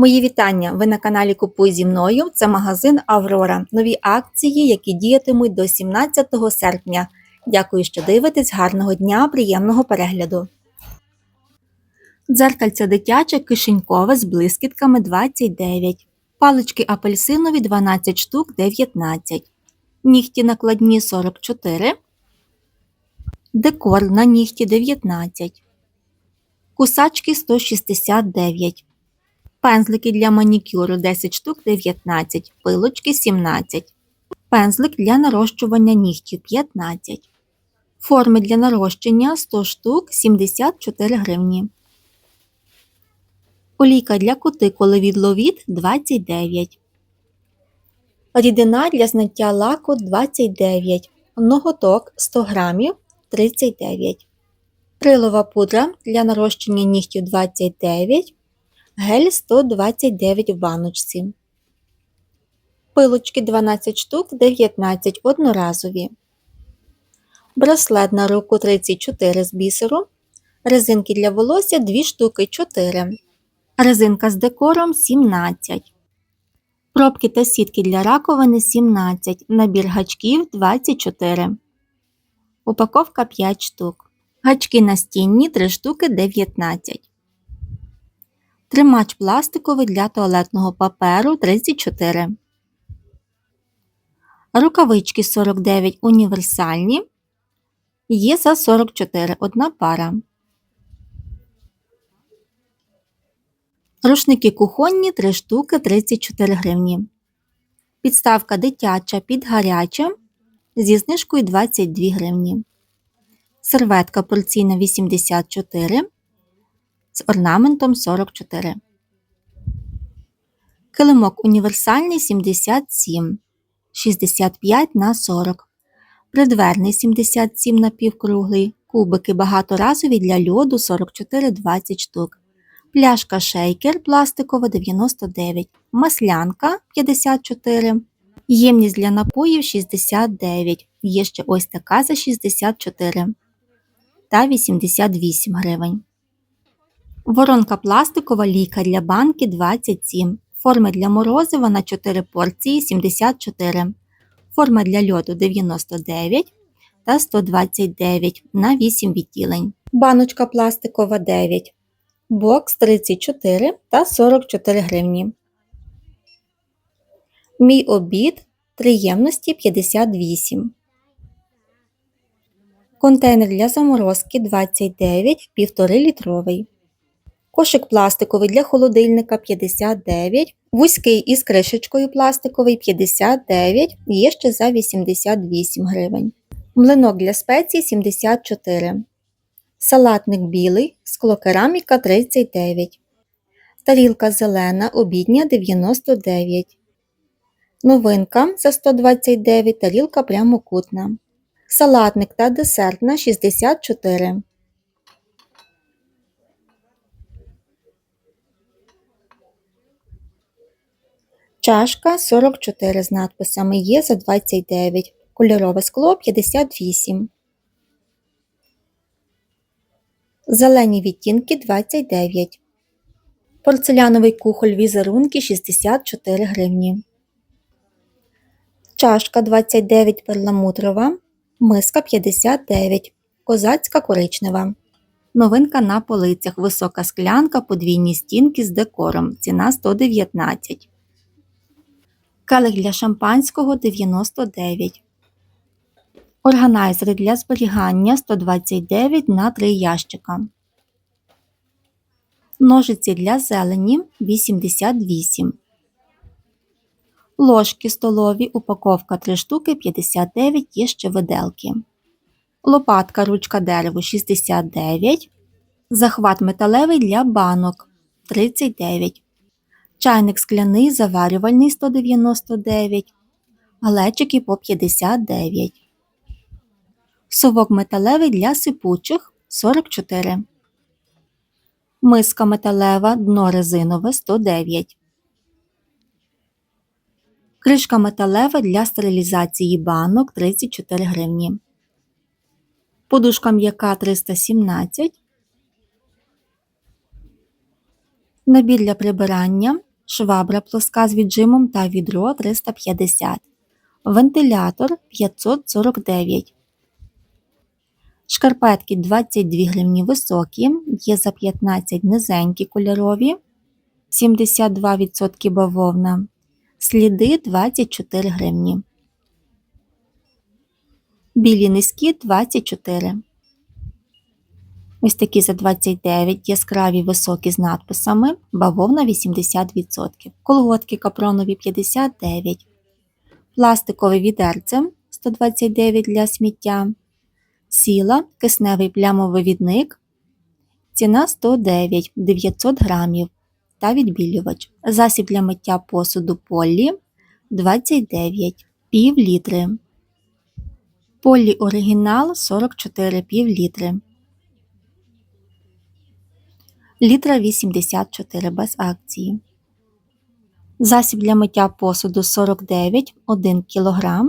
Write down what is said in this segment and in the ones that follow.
Мої вітання! Ви на каналі Купуй зі мною. Це магазин Аврора. Нові акції, які діятимуть до 17 серпня. Дякую, що дивитесь. Гарного дня, приємного перегляду. Дзеркальце дитяче кишенькове з блискітками 29. Палички апельсинові 12 штук 19. Нігті накладні 44. Декор на нігті 19. Кусачки 169. Пензлики для манікюру 10 штук 19, пилочки 17, пензлик для нарощування нігтів 15, форми для нарощення 100 штук 74 гривні. Олійка для кутикули від ловіт 29. Рідина для зняття лаку 29. Ноготок 100 грамів 39. Крилова пудра для нарощення нігтів 29. Гель 129 в баночці. Пилочки 12 штук 19 одноразові. Браслет на руку 34 з бісеру. Резинки для волосся 2 штуки 4. Резинка з декором 17. Пробки та сітки для раковини 17. Набір гачків 24. Упаковка 5 штук. Гачки настінні 3 штуки 19. Тримач пластиковий для туалетного паперу 34. Рукавички 49 універсальні. Є за 44 одна пара. Рушники кухонні 3 штуки 34 гривні. Підставка дитяча під гаряче зі знижкою 22 гривні. Серветка порційна 84 з орнаментом 44. Килимок універсальний 77, 65 на 40. Придверний 77 напівкруглий. Кубики багаторазові для льоду 44-20 штук. Пляшка шейкер пластикова 99, маслянка 54, ємність для напоїв 69. Є ще ось така за 64 та 88 гривень. Воронка пластикова ліка для банки 27. Форми для морозива на 4 порції 74. Форма для льоду 99 та 129 на 8 відділень. Баночка пластикова 9. Бокс 34 та 44 гривні. Мій обід 3 ємності 58. Контейнер для заморозки 29 1,5 літровий. Кошик пластиковий для холодильника 59, вузький із кришечкою пластиковий 59, є ще за 88 гривень. Млинок для спецій 74. Салатник білий, склокераміка 39. Тарілка зелена, обідня 99. Новинка за 129 тарілка прямокутна. Салатник та десертна 64. Чашка 44 з надписами є за 29. Кольорове скло 58. Зелені відтінки 29. Порцеляновий кухоль візерунки 64 гривні. Чашка 29 перламутрова. Миска 59. Козацька коричнева. Новинка на полицях. Висока склянка, подвійні стінки з декором. Ціна 119. Келих для шампанського 99. Органайзери для зберігання 129 на 3 ящика. Ножиці для зелені 88. Ложки столові, упаковка 3 штуки 59 є ще виделки. Лопатка ручка дереву 69. Захват металевий для банок 39. Чайник скляний заварювальний 199, глечики по 59. Совок металевий для сипучих 44. Миска металева дно резинове 109. Кришка металева для стерилізації банок 34 гривні. Подушка м'яка 317. Набір для прибирання швабра плоска з віджимом та відро 350, вентилятор 549. Шкарпетки 22 гривні високі, є за 15 низенькі кольорові, 72% бавовна, сліди 24 гривні. Білі низькі 24. Ось такі за 29, яскраві високі з надписами, бавовна 80%, колготки капронові 59%, пластикове відерце 129 для сміття, сіла, кисневий плямовивідник, ціна 109 900 грамів та відбілювач, засіб для миття посуду Поллі 29 пів літри. Полі оригінал 44 пів літри. Літра 84 без акції. Засіб для миття посуду 49 1 кг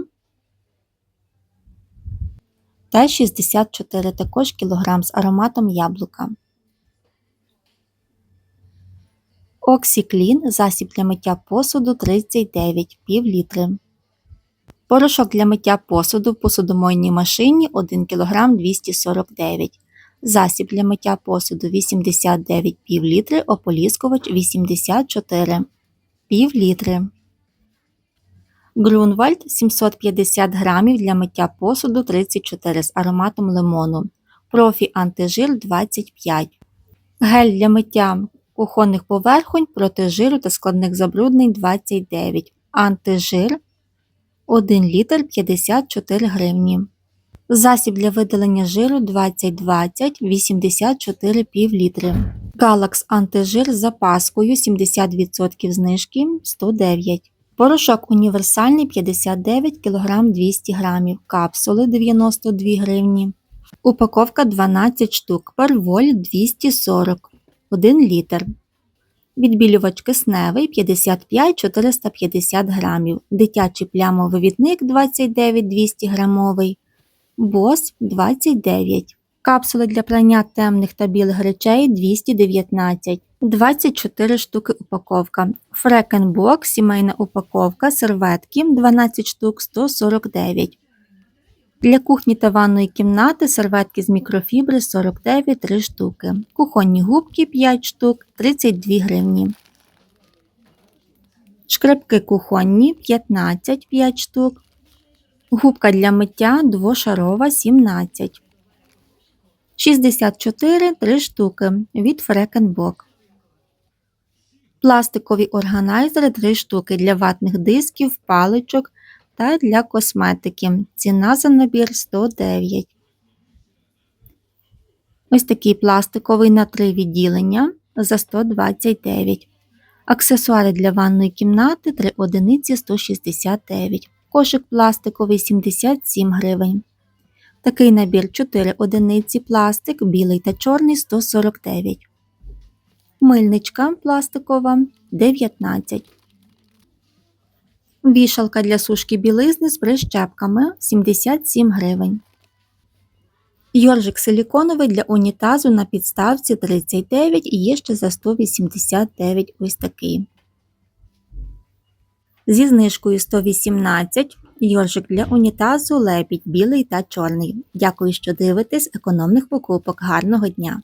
та 64 також кг з ароматом яблука. Оксіклін засіб для миття посуду 39 пів літри. Порошок для миття посуду в посудомойній машині 1 кг 249 засіб для миття посуду 89 пів літри, ополіскувач 84 пів літри. Грунвальд 750 грамів для миття посуду 34 з ароматом лимону. Профі антижир 25. Гель для миття кухонних поверхонь проти жиру та складних забруднень 29. Антижир 1 літр 54 гривні. Засіб для видалення жиру 2020 84 пів літри. Галакс антижир з запаскою 70% знижки 109. Порошок універсальний 59 кг 200 г. Капсули 92 гривні. Упаковка 12 штук. Перволь 240 1 літр. Відбілювач кисневий 55-450 грамів. Дитячий плямовивідник 29-200 грамовий. Бос 29. Капсули для прання темних та білих речей 219. 24 штуки упаковка. Фрекенбок, сімейна упаковка, серветки 12 штук 149. Для кухні та ванної кімнати серветки з мікрофібри 49 3 штуки. Кухонні губки 5 штук 32 гривні. Шкребки кухонні 15 5 штук. Губка для миття двошарова 17. 64 3 штуки від Фрекенбок. Пластикові органайзери 3 штуки для ватних дисків, паличок та для косметики. Ціна за набір 109. Ось такий пластиковий на 3 відділення за 129. Аксесуари для ванної кімнати 3 одиниці 169. Кошик пластиковий 77 гривень. Такий набір 4 одиниці пластик, білий та чорний 149. Мильничка пластикова 19. Вішалка для сушки білизни з прищепками 77 гривень. Йоржик силіконовий для унітазу на підставці 39 і є ще за 189 ось такий. Зі знижкою 118 йоржик для унітазу лепідь білий та чорний. Дякую, що дивитесь економних покупок. Гарного дня!